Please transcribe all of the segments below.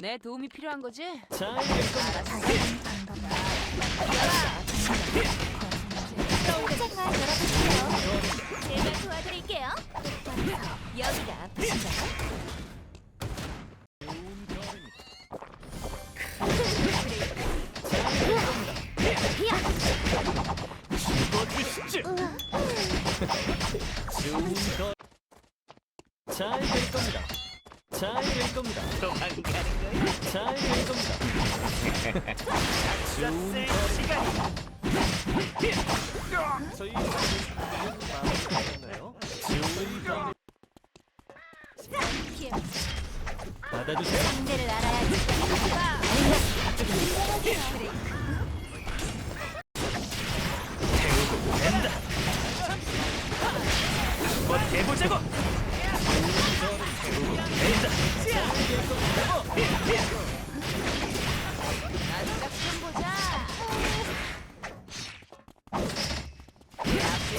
내 도움이 필요한 거지? 잘. 제가 도와드릴게요. 여기가 아프신가요? 좋은. 잘될 겁니다. 잘 될 겁니다. 도망가는? 잘될 겁니다. 좋은 걸. 저희? 좋은. 받아주세요. 상대를 알아야지.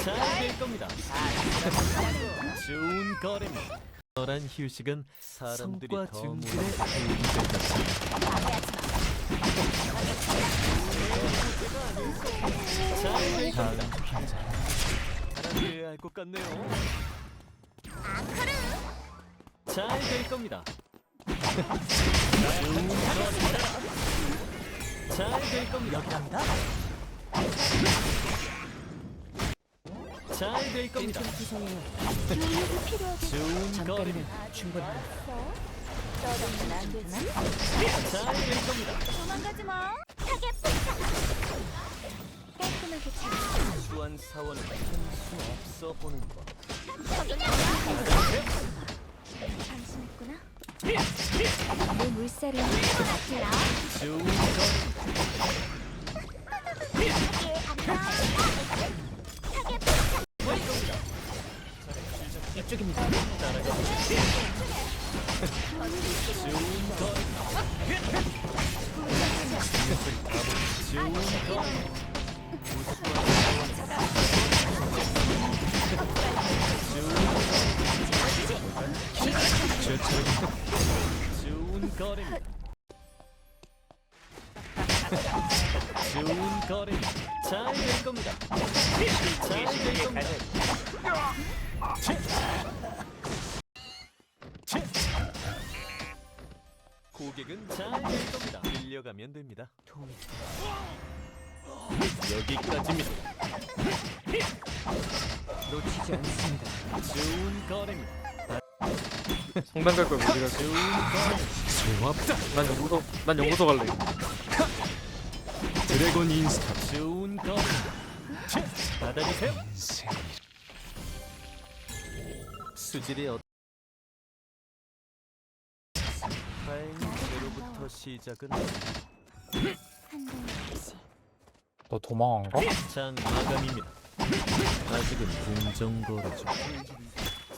잘될 겁니다. 좋은 거래입니다. 너란 휴식은 사람들이 더 도움이 된다. 잘될 겁니다. 사람들이 알것 같네요. 잘될 겁니다. 좋은 거래입니다. 잘될 겁니다. 여기란다. 잘 될 겁니다. 교육이. 좋은 거리는 충분히. 떠들면 안 되지. 잘될 겁니다. 도망가지 마. 타겟 포착. 깔끔하게 잘. 수한 사원은 할수 없어 보는 법. 저기냐? 방심했구나. 내 맡기라. 좋은 거리. 좋은 거리입니다. 잘될 겁니다. 잘될 겁니다. 고객은 잘될 겁니다. 빌려가면 됩니다. 여기까지입니다. 놓치지 않습니다. 좋은 거래입니다. 성당 갈 거야 어디 갈 거야? 좋은 거래. 소용없다. 난 연구소 난 연구소 갈래. 드래곤 인스타. 좋은 거래. 받아주세요. 수질이 어. 다행히로부터 시작은. 너 도망한 거? 장 마감입니다. 아직은 공정거래죠.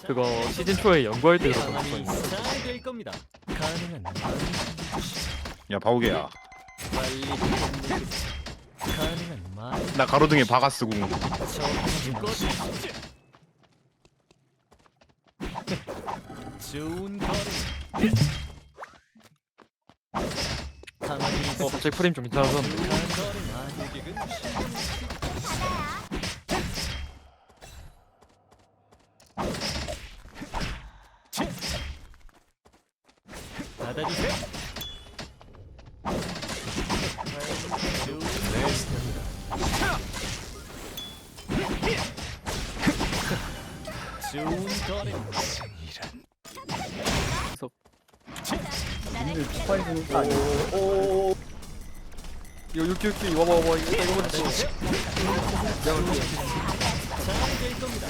그거 시즌 초에 연구할 때 그랬던 가만히 거 잘될 겁니다. 가능한 많은 야 바우게야 빨리 끝내겠습니다. 가능한 많은 나 가로등에 바가스 궁. 좋은 거래. 어. 갑자기 프레임 좀. 고객은 받아주세요. 좋은 좋은 거래. 이거 유키 유키 와봐 와봐 이거 이거 먼저. 잘될 겁니다.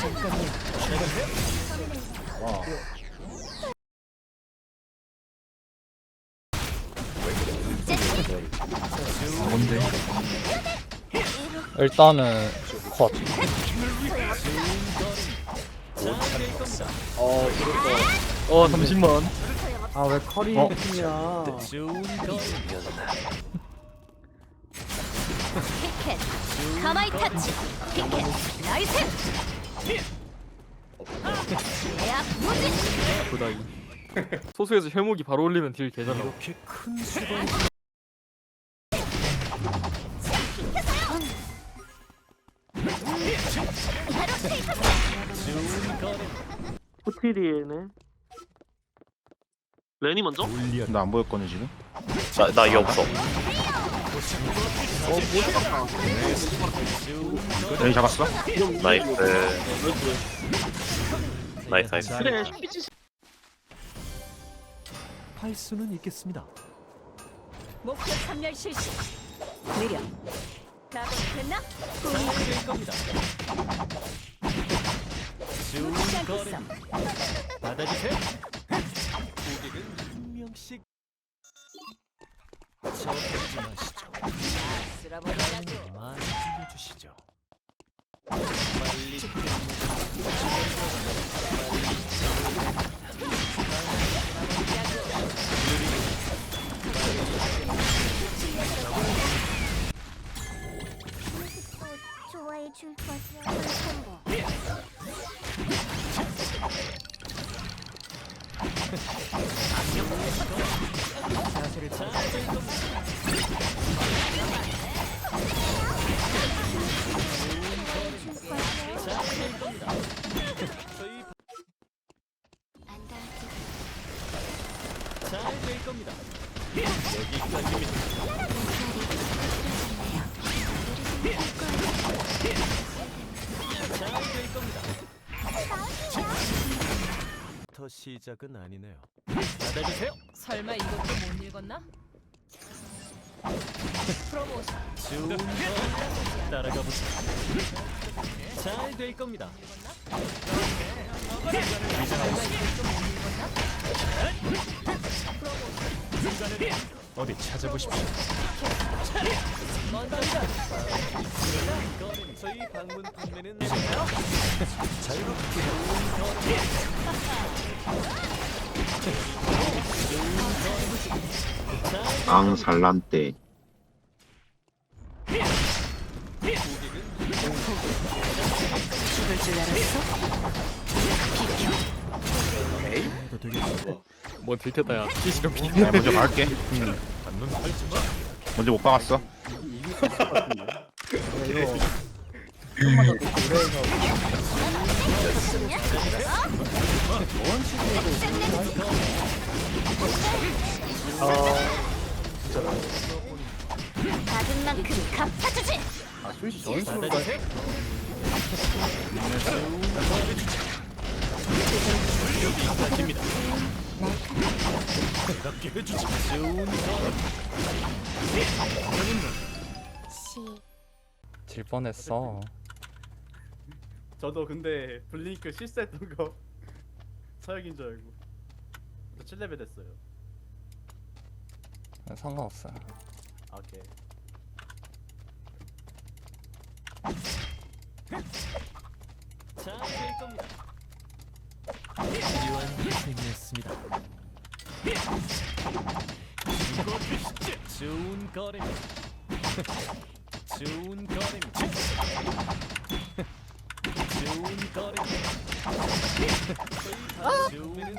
좋은 거래. 뭔데? 일단은 컷. 잘될 겁니다. 어 잠시만. 아 왜 커리 어? 팀이야? 좋은 거래. 피켓. 가마이 터치. 피켓. 나이스. 야 무진 부다이 소수에서 혈목이 바로 올리면 딜 나와 이렇게 큰 수건 이 좋은 거래 포티리에네 레니 먼저? 나 안 보였거든 지금. 나, 나 이거 없어. 여기 잡았어? 나이스. 나이스, 나이스. 그래 삐치 할 수는 있겠습니다. 목표 선멸 실시. 느려. 각오 됐나? 될 겁니다. 좋은 거래 받아주세요. 더 시작은 아니네요. 받아주세요. 설마 이것도 못 읽었나? 프로모션. 좋은 거 따라가 보세요. 잘 될 겁니다. 어디 찾아보십시오. 저희 방문 판매는 앙살란테 죽을 줄 알았어? 해도 되겠어. 뭐 들켰다 야 피시령 피나 먼저 갈게. 마. 먼저 못 박았어. 받은 만큼 갚아주지 그렇게 해주지. 좋은 거. 시질 뻔했어 저도 근데 블링크 실수했던 거 서역인 줄 알고 저 7레벨 됐어요 상관없어요 아, 오케이 잘될 겁니다. 필요한 희생이었습니다. 좋은 거래입니다. 좋은 거래입니다. 좋은. 저희 다 좋은